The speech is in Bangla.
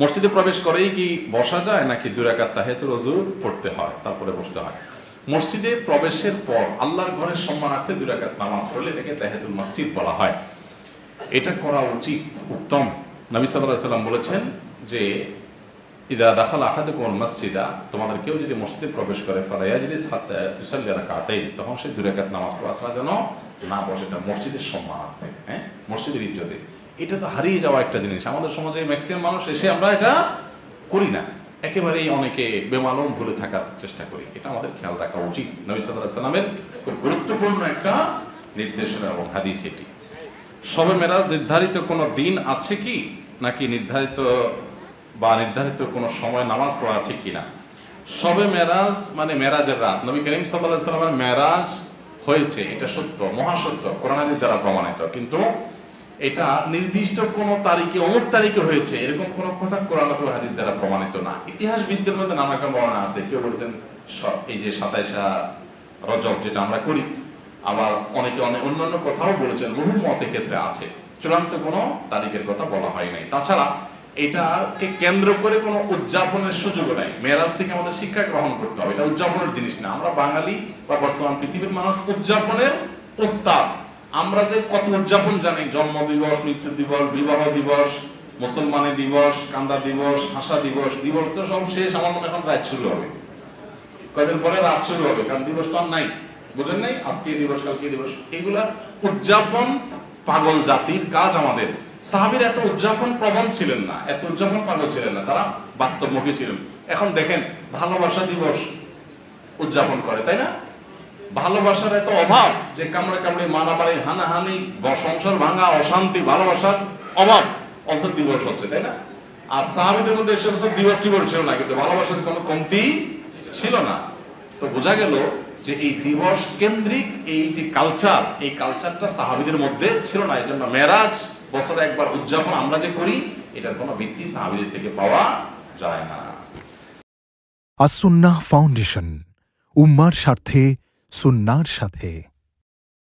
মসজিদে প্রবেশ করেই কি বসা যায়, নাকি দুরাকাত তাহেতুল অজু পড়তে হয়, তারপরে বসতে হয়? মসজিদে প্রবেশের পর আল্লাহর ঘরের সম্মানার্থে দুরাকাত নামাজ পড়লে এটাকে তাহেতুল মসজিদ বলা হয়। এটা করা উচিত, উত্তম। নবী সাল্লাহ সাল্লাম বলেছেন যে, ইদা দাখাল আহাদ কোন মসজিদা তোমাদের কেউ যদি মসজিদে প্রবেশ করে ফালাইয়া যদি ইসাল্লিয়ারা কাতাই তখন সে দুরাকাত নামাজ পড়া ছাড়া যেন না বসে। মসজিদের সম্মানার্থে হ্যাঁ? মসজিদের ইজ্জতে এটা তো হারিয়ে যাওয়া একটা জিনিস। আমাদের সমাজে ম্যাক্সিমাম মানুষ এসে আমরা এটা করি না। একেবারেই অনেকে বেমালুম ভুলে থাকার চেষ্টা করি। এটা আমাদের খেয়াল রাখা উচিত। নবী সাল্লামের খুব গুরুত্বপূর্ণ একটা নির্দেশনা এবং হাদিস এটি। সবে মেরাজ নির্ধারিত কোনো দিন আছে কি? নাকি নির্ধারিত বা নির্ধারিত কোনো সময় নামাজ পড়া ঠিক কিনা? সবে মেরাজ মানে মেরাজের রাত। নবী করিম সাল্লাহ সাল্লামের মেরাজ হয়েছে। এটা সত্য, মহাসত্য। কোরআন হাদিস দ্বারা প্রমাণিত। কিন্তু এটা নির্দিষ্ট কোনো তারিখে, অমুক তারিখে হয়েছে, এরকম কোনো কথা কোরআন অথবা হাদিস দ্বারা প্রমাণিত না। ইতিহাসবিদদের মধ্যে নানা রকম বর্ণনা আছে। কেউ বলছেন এই যে সাতাইশা রজব যেটা আমরা করি, আবার অনেকে অনেক অন্যান্য কথাও বলেছেন, বহু মতে ক্ষেত্রে আছে। চূড়ান্ত কোনো তারিখের কথা বলা হয় নাই। তাছাড়া এটাকে কেন্দ্র করে কোনো উদযাপনের সুযোগ নাই। মেরাজ থেকে আমাদের শিক্ষা গ্রহণ করতে হবে। এটা উদযাপনের জিনিস না। আমরা বাঙালি বা বর্তমান পৃথিবীর মানুষ উদযাপনের প্রস্তাব আমরা যে কত উদযাপন জানি, জন্ম দিবস, মৃত্যু দিবস, বিবাহ দিবস মুসলমানের দিবস, কান্দা দিবস, হাসা দিবস দিবস তো সব শেষ, আমার মনে এখন রাত শুরু হবে। কয়দিন পরে রাত শুরু হবে, কারণ দিবস তো আর নাই। বুঝেন নাই? আজকে দিবস, কালকে দিবস। এগুলা উদযাপন পাগল জাতির কাজ আমাদের। সাহাবির এত উদযাপন প্রবণ ছিলেন না, এত উদযাপন পাগল ছিলেন না, তারা বাস্তবমুখী ছিলেন। এখন দেখেন, ভালোবাসা দিবস উদযাপন করে, তাই না? ভালোবাসার এত অভাব যে কামড়ে কামড়ে মারামারি, হানাহানি সংসার ভাঙা, অশান্তি, ভালোবাসার অভাব অবসর দিবস হচ্ছে, তাই না? আর সাহাবিদের মধ্যে এসব সব দিবস টিবস ছিল না, কিন্তু ভালোবাসার কোনো কমতি ছিল না। তো বোঝা গেল যে এই দিবস কেন্দ্রিক এই যে কালচার এই কালচারটা সাহাবিদের মধ্যে ছিল না। এই জন্য মেরাজ বছরে একবার উদযাপন আমরা যে করি, এটার কোনো ভিত্তি সাহাবিদের থেকে পাওয়া যায় না। আসুন্নাহ ফাউন্ডেশন, উম্মার স্বার্থে সুন্নার সাথে